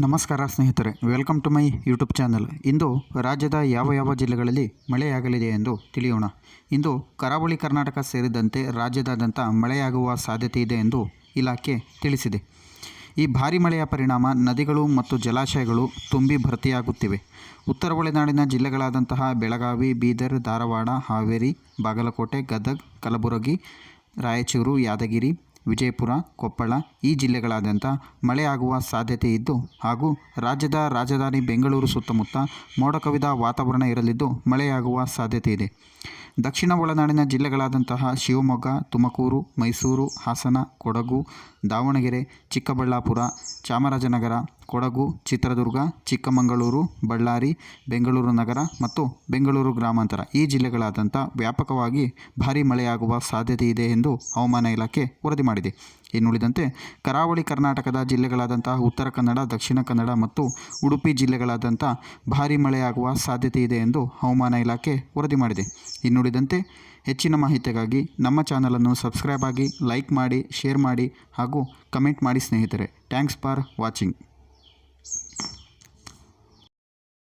ನಮಸ್ಕಾರ ಸ್ನೇಹಿತರೆ welcome to my YouTube channel ಇಂದು ರಾಜ್ಯದ ಯಾವ ಯಾವ ಜಿಲ್ಲೆಗಳಲ್ಲಿ ಮಳೆಯಾಗಲಿದೆ ಎಂದು ತಿಳಿಯೋಣ. ಇಂದು ಕರಾವಳಿ ಕರ್ನಾಟಕ ಸೇರಿದಂತೆ ರಾಜ್ಯದಾದ್ಯಂತ ಮಳೆಯಾಗುವ ಸಾಧ್ಯತೆ ಇದೆ ಎಂದು ಇಲಾಖೆ ತಿಳಿಸಿದೆ. ಈ ಭಾರಿ ಮಳೆಯ ಪರಿಣಾಮ ನದಿಗಳು ಮತ್ತು ಜಲಾಶಯಗಳು ತುಂಬಿ ಭರ್ತಿಯಾಗುತ್ತಿವೆ. ಉತ್ತರ ಒಳನಾಡಿನ ಜಿಲ್ಲೆಗಳಾದಂತಹ ಬೆಳಗಾವಿ, ಬೀದರ್, ಧಾರವಾಡ, ಹಾವೇರಿ, ಬಾಗಲಕೋಟೆ, ಗದಗ್, ಕಲಬುರಗಿ, ರಾಯಚೂರು, ಯಾದಗಿರಿ ವಿಜಯಪುರ, ಕೊಪ್ಪಳ ಈ ಜಿಲ್ಲೆಗಳಾದ್ಯಂತ ಮಳೆಯಾಗುವ ಸಾಧ್ಯತೆ ಇದ್ದು ಹಾಗೂ ರಾಜ್ಯದ ರಾಜಧಾನಿ ಬೆಂಗಳೂರು ಸುತ್ತಮುತ್ತ ಮೋಡ ಕವಿದ ವಾತಾವರಣ ಇರಲಿದ್ದು ಮಳೆಯಾಗುವ ಸಾಧ್ಯತೆ ಇದೆ. ದಕ್ಷಿಣ ಒಳನಾಡಿನ ಜಿಲ್ಲೆಗಳಾದಂತಹ ಶಿವಮೊಗ್ಗ, ತುಮಕೂರು, ಮೈಸೂರು, ಹಾಸನ, ಕೊಡಗು, ದಾವಣಗೆರೆ, ಚಿಕ್ಕಬಳ್ಳಾಪುರ, ಚಾಮರಾಜನಗರ ಕೊಡಗು, ಚಿತ್ರದುರ್ಗ, ಚಿಕ್ಕಮಗಳೂರು, ಬಳ್ಳಾರಿ, ಬೆಂಗಳೂರು ನಗರ ಮತ್ತು ಬೆಂಗಳೂರು ಗ್ರಾಮಾಂತರ. ಈ ಜಿಲ್ಲೆಗಳಾದ್ಯಂತ ವ್ಯಾಪಕವಾಗಿ ಭಾರೀ ಮಳೆಯಾಗುವ ಸಾಧ್ಯತೆ ಇದೆ ಎಂದು ಹವಾಮಾನ ಇಲಾಖೆ ವರದಿ ಮಾಡಿದೆ. ಇನ್ನುಳಿದಂತೆ, ಕರಾವಳಿ ಕರ್ನಾಟಕದ ಜಿಲ್ಲೆಗಳಾದಂತಹ ಉತ್ತರ ಕನ್ನಡ, ದಕ್ಷಿಣ ಕನ್ನಡ ಮತ್ತು ಉಡುಪಿ ಜಿಲ್ಲೆಗಳಾದಂಥ ಭಾರೀ ಮಳೆಯಾಗುವ ಸಾಧ್ಯತೆ ಇದೆ ಎಂದು ಹವಾಮಾನ ಇಲಾಖೆ ವರದಿ ಮಾಡಿದೆ. ಇನ್ನುಳಿದಂತೆ, ಹೆಚ್ಚಿನ ಮಾಹಿತಿಗಾಗಿ ನಮ್ಮ ಚಾನಲನ್ನು ಸಬ್ಸ್ಕ್ರೈಬ್ ಆಗಿ ಲೈಕ್ ಮಾಡಿ, ಶೇರ್ ಮಾಡಿ ಹಾಗೂ ಕಮೆಂಟ್ ಮಾಡಿ ಸ್ನೇಹಿತರೆ. Thanks for watching.